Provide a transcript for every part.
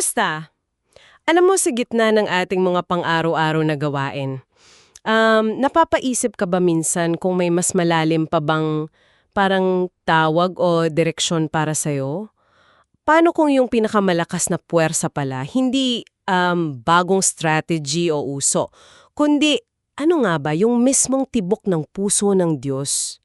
Kumusta? Alam mo, sa gitna ng ating mga pang-araw-araw na gawain, um, napapaisip ka ba minsan kung may mas malalim pa bang parang tawag o direksyon para sa'yo? Paano kung yung pinakamalakas na puwersa pala, hindi um, bagong strategy o uso, kundi ano nga ba, yung mismong tibok ng puso ng Diyos?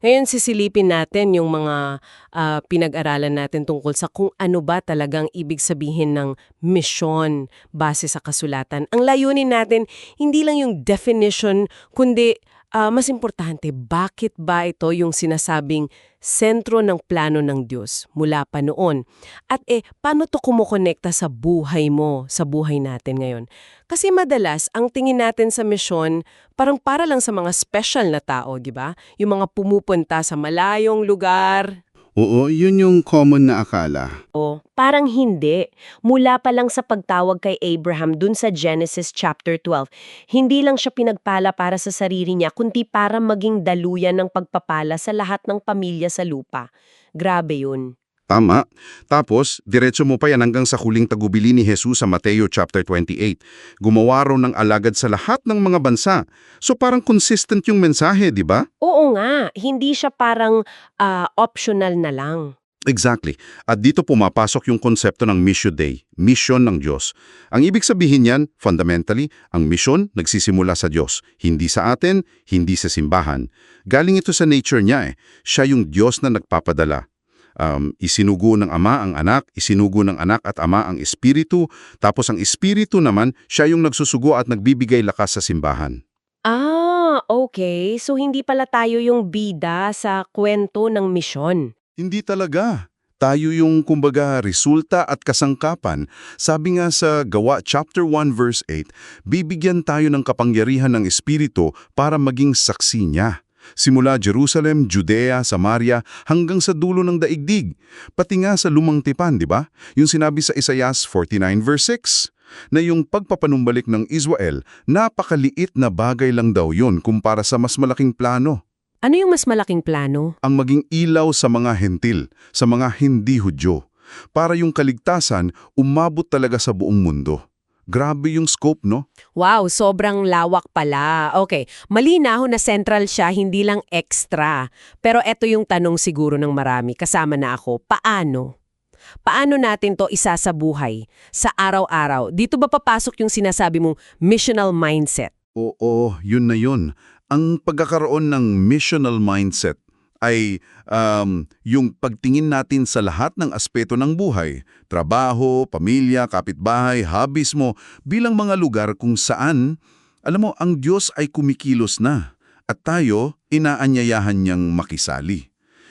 Ngayon sisilipin natin yung mga ah, pinag-aralan natin tungkol sa kung ano ba talagang ibig sabihin ng misyon base sa kasulatan. Ang layunin natin, hindi lang yung definition, kundi ah, mas importante, bakit ba ito yung sinasabing sentro ng plano ng Diyos mula pa noon? At eh, paano to kumukonekta sa buhay mo, sa buhay natin ngayon? Kasi madalas, ang tingin natin sa misyon, parang para lang sa mga special na tao, di ba? Yung mga pumupunta sa malayong lugar. Oo, yun yung common na akala. O, parang hindi. Mula pa lang sa pagtawag kay Abraham dun sa Genesis chapter 12, hindi lang siya pinagpala para sa sarili niya, kundi para maging daluyan ng pagpapala sa lahat ng pamilya sa lupa. Grabe yun. Tama. Tapos, diretso mo pa yan hanggang sa huling tagubili ni Jesus sa Mateo chapter 28. Gumawa raw ng alagad sa lahat ng mga bansa. So parang consistent yung mensahe, di ba? Oo nga, hindi siya parang ah, optional na lang. Exactly. At dito pumapasok yung konsepto ng Mission Day, mission ng Diyos. Ang ibig sabihin yan, fundamentally, ang mission nagsisimula sa Diyos. Hindi sa atin, hindi sa simbahan. Galing ito sa nature niya eh. Siya yung Diyos na nagpapadala. Um, isinugo ng Ama ang anak, isinugo ng anak at Ama ang Espiritu, tapos ang Espiritu naman, siya yung nagsusugo at nagbibigay lakas sa simbahan. Ah, okay. So hindi pala tayo yung bida sa kwento ng misyon. Hindi talaga. Tayo yung kumbaga resulta at kasangkapan. Sabi nga sa Gawa chapter 1 verse 8, bibigyan tayo ng kapangyarihan ng Espiritu para maging saksi niya. Simula Jerusalem, Judea, Samaria, hanggang sa dulo ng daigdig. Pati nga sa lumang tipan, di ba? Yung sinabi sa Isaiah 49 verse 6 na yung pagpapanumbalik ng Israel, napakaliit na bagay lang daw yun kumpara sa mas malaking plano Ano yung mas malaking plano? ang maging ilaw sa mga hentil, sa mga hindi Hudyo, para yung kaligtasan umabot talaga sa buong mundo. Grabe yung scope, no? Wow, sobrang lawak pala. Okay, malinaw na central siya, hindi lang extra. Pero eto yung tanong siguro ng marami, kasama na ako, paano? Paano natin to isa sa buhay, sa araw-araw? Dito ba papasok yung sinasabi mong missional mindset? Oo, yun na yun. Ang pagkakaroon ng missional mindset ay um, yung pagtingin natin sa lahat ng aspeto ng buhay, trabaho, pamilya, kapitbahay, hobbies mo, bilang mga lugar kung saan, alam mo, ang Diyos ay kumikilos na at tayo inaanyayahan niyang makisali.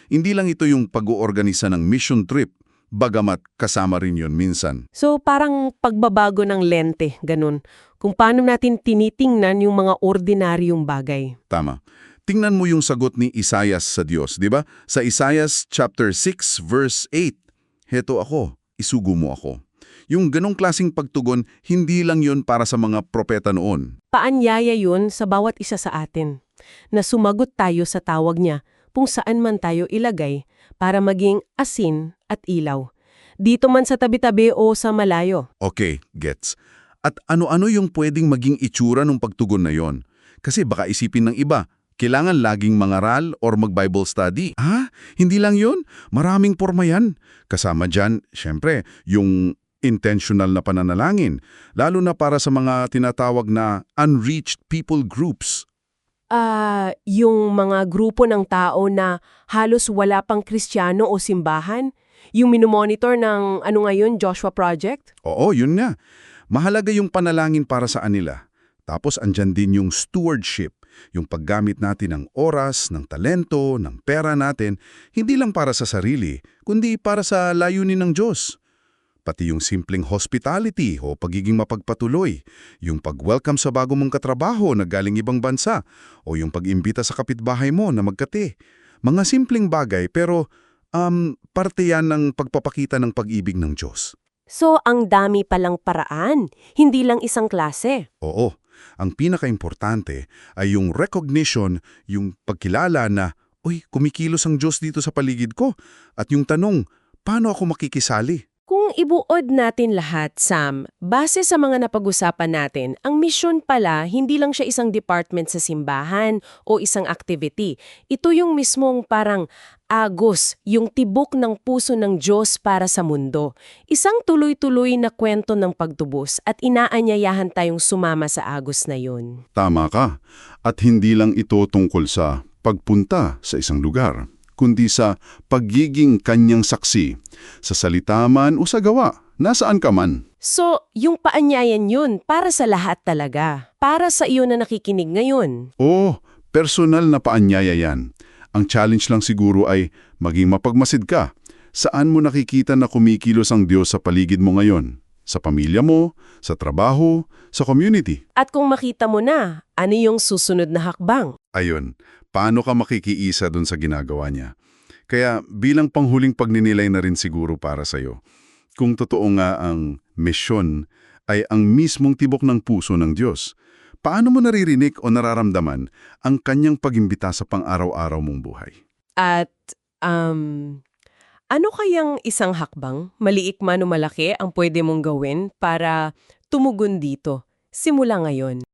Hindi lang ito yung pag-oorganisa ng mission trip, bagamat kasama rin yun minsan. So parang pagbabago ng lente, ganun. Kung paano natin tinitingnan yung mga ordinaryong bagay. Tama. Tingnan mo yung sagot ni Isaias sa Diyos, di ba? Sa Isaias chapter 6 verse 8, Heto ako, isugo mo ako. Yung ganong klasing pagtugon, hindi lang yun para sa mga propeta noon. Paanyaya yun sa bawat isa sa atin, na sumagot tayo sa tawag niya kung saan man tayo ilagay para maging asin at ilaw. Dito man sa tabi-tabi o sa malayo. Okay, gets. At ano-ano yung pwedeng maging itsura ng pagtugon na yon? Kasi baka isipin ng iba, kailangan laging mangaral or mag-Bible study. Ha? Hindi lang yon. Maraming forma yan. Kasama dyan, syempre, yung intentional na pananalangin, lalo na para sa mga tinatawag na unreached people groups. Ah, yung mga grupo ng tao na halos wala pang kristyano o simbahan? Yung minomonitor ng ano ngayon, Joshua Project? Oo, yun nga. Mahalaga yung panalangin para sa anila. Tapos andyan din yung stewardship, yung paggamit natin ng oras, ng talento, ng pera natin, hindi lang para sa sarili, kundi para sa layunin ng Diyos. Pati yung simpleng hospitality o pagiging mapagpatuloy, yung pag-welcome sa bago mong katrabaho na galing ibang bansa, o yung pag-imbita sa kapitbahay mo na magkate. Mga simpleng bagay pero um, parte yan ng pagpapakita ng pag-ibig ng Diyos. So, ang dami palang paraan, hindi lang isang klase. Oo, ang pinaka-importante ay yung recognition, yung pagkilala na, uy, kumikilos ang Diyos dito sa paligid ko. At yung tanong, paano ako makikisali? Kung ibuod natin lahat, Sam, base sa mga napag-usapan natin, ang misyon pala hindi lang siya isang department sa simbahan o isang activity. Ito yung mismong parang agos, yung tibok ng puso ng Diyos para sa mundo. Isang tuloy-tuloy na kwento ng pagtubos at inaanyayahan tayong sumama sa agos na yun. Tama ka. At hindi lang ito tungkol sa pagpunta sa isang lugar, kundi sa pagiging kanyang saksi, sa salita man o sa gawa, nasaan ka man. So, yung paanyayan yun para sa lahat talaga. Para sa iyo na nakikinig ngayon. Oo, personal na paanyaya yan. Ang challenge lang siguro ay maging mapagmasid ka. Saan mo nakikita na kumikilos ang Diyos sa paligid mo ngayon? Sa pamilya mo, sa trabaho, sa community. At kung makita mo na, ano yung susunod na hakbang? Ayun, paano ka makikiisa dun sa ginagawa niya? Kaya bilang panghuling pagninilay na rin siguro para sa'yo, kung totoo nga ang misyon ay ang mismong tibok ng puso ng Diyos, paano mo naririnig o nararamdaman ang kanyang pagimbita sa pang-araw-araw mong buhay? At, um, ano kayang isang hakbang, maliit man o malaki, ang pwede mong gawin para tumugon dito, simula ngayon?